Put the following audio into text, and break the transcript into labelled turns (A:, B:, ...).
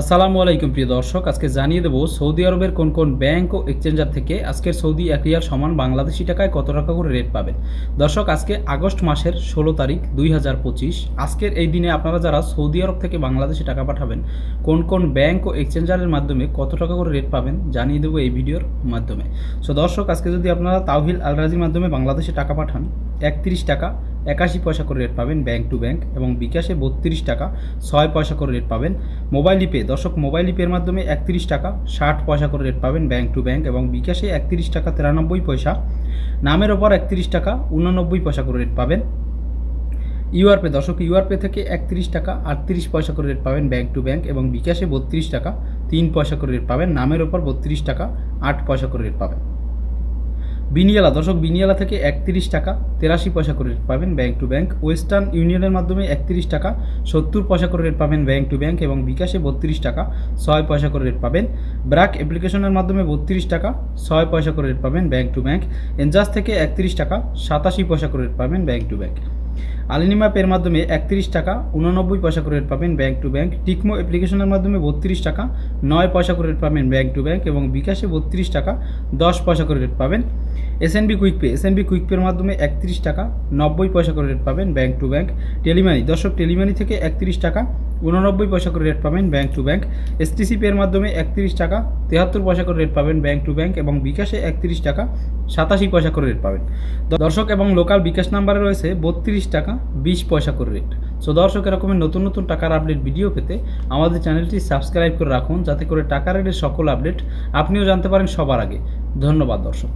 A: আসসালামু আলাইকুম, প্রিয় দর্শক। আজকে জানিয়ে দেবো, সৌদি আরবের কোন কোন ব্যাংক ও এক্সচেঞ্জার থেকে আজকের সৌদি এক রিয়াল সমান বাংলাদেশি টাকায় কত টাকা করে রেট পাবেন? দর্শক, আজকে আগস্ট মাসের ষোলো তারিখ, দুই হাজার পঁচিশ। আজকের এই দিনে আপনারা যারা সৌদি আরব থেকে বাংলাদেশে টাকা পাঠাবেন, কোন কোন ব্যাংক ও এক্সচেঞ্জারের মাধ্যমে কত টাকা করে রেট পাবেন জানিয়ে দেবো এই ভিডিওর মাধ্যমে। সো দর্শক, আজকে যদি আপনারা তাওহিল আলরাজির মাধ্যমে বাংলাদেশে টাকা পাঠান, একত্রিশ টাকা একাশি পয়সা করে রেট পাবেন ব্যাংক টু ব্যাংক এবং বিকাশে বত্রিশ টাকা, ছয় পয়সা করে রেট পাবেন মোবাইল ইপে দর্শক মোবাইল ইপের মাধ্যমে একত্রিশ টাকা, ষাট পয়সা করে রেট পাবেন ব্যাংক টু ব্যাংক এবং বিকাশে একত্রিশ টাকা, তিরানব্বই পয়সা। নামের ওপর একত্রিশ টাকা, উননব্বই পয়সা করে রেট পাবেন। ইউআরপে দর্শক ইউআরপে থেকে একত্রিশ টাকা, আটত্রিশ পয়সা করে রেট পাবেন ব্যাংক টু ব্যাংক এবং বিকাশে বত্রিশ টাকা, তিন পয়সা করে রেট পাবেন। নামের ওপর বত্রিশ টাকা, আট পয়সা করে রেট পাবেন। বিনিয়ালা, দর্শক, বিনিয়ালা থেকে একত্রিশ টাকা তেরাশি পয়সা করে রেট পাবেন ব্যাঙ্ক টু ব্যাঙ্ক ওয়েস্টার্ন ইউনিয়নের মাধ্যমে একত্রিশ টাকা সত্তর পয়সা করে রেট পাবেন ব্যাঙ্ক টু ব্যাংক এবং বিকাশে বত্রিশ টাকা ছয় পয়সা করে রেট পাবেন। ব্র্যাক অ্যাপ্লিকেশনের মাধ্যমে বত্রিশ টাকা ছয় পয়সা করে রেট পাবেন ব্যাঙ্ক টু ব্যাঙ্ক এনজাস থেকে একত্রিশ টাকা সাতাশি পয়সা করে রেট পাবেন ব্যাঙ্ক টু ব্যাংক আলিনিমা পের মাধ্যমে একত্রিশ টাকা, উননব্বই পয়সা করে পাবেন ব্যাংক টু ব্যাংক। টিকমো অ্যাপ্লিকেশনের মাধ্যমে বত্রিশ টাকা, নয় পয়সা করে পাবেন ব্যাংক টু ব্যাংক এবং বিকাশে বত্রিশ টাকা, দশ পয়সা করে রেট পাবেন। SNB quick pay SNB quick পের মাধ্যমে একত্রিশ টাকা, নব্বই পয়সা করে রেট পাবেন ব্যাংক টু ব্যাংক। টেলিমানি, দর্শক টেলিমানি থেকে একত্রিশ টাকা, উননব্বই পয়সা করে রেট পাবেন ব্যাংক টু ব্যাংক। এসটিসি পের মাধ্যমে একত্রিশ টাকা, তেহাত্তর পয়সা করে রেট পাবেন ব্যাংক টু ব্যাংক এবং বিকাশে একত্রিশ টাকা, সাতাশি পয়সা করে রেট পাবেন। দর্শক এবং লোকাল বিকাশ নাম্বারে রয়েছে বত্রিশ টাকা বিশ পয়সা করে রেট সো দর্শক এরকমের নতুন নতুন টাকার আপডেট ভিডিও পেতে আমাদের চ্যানেলটি সাবস্ক্রাইব করে রাখুন, যাতে করে টাকা রেটের সকল আপডেট আপনিও জানতে পারেন সবার আগে। ধন্যবাদ, দর্শক।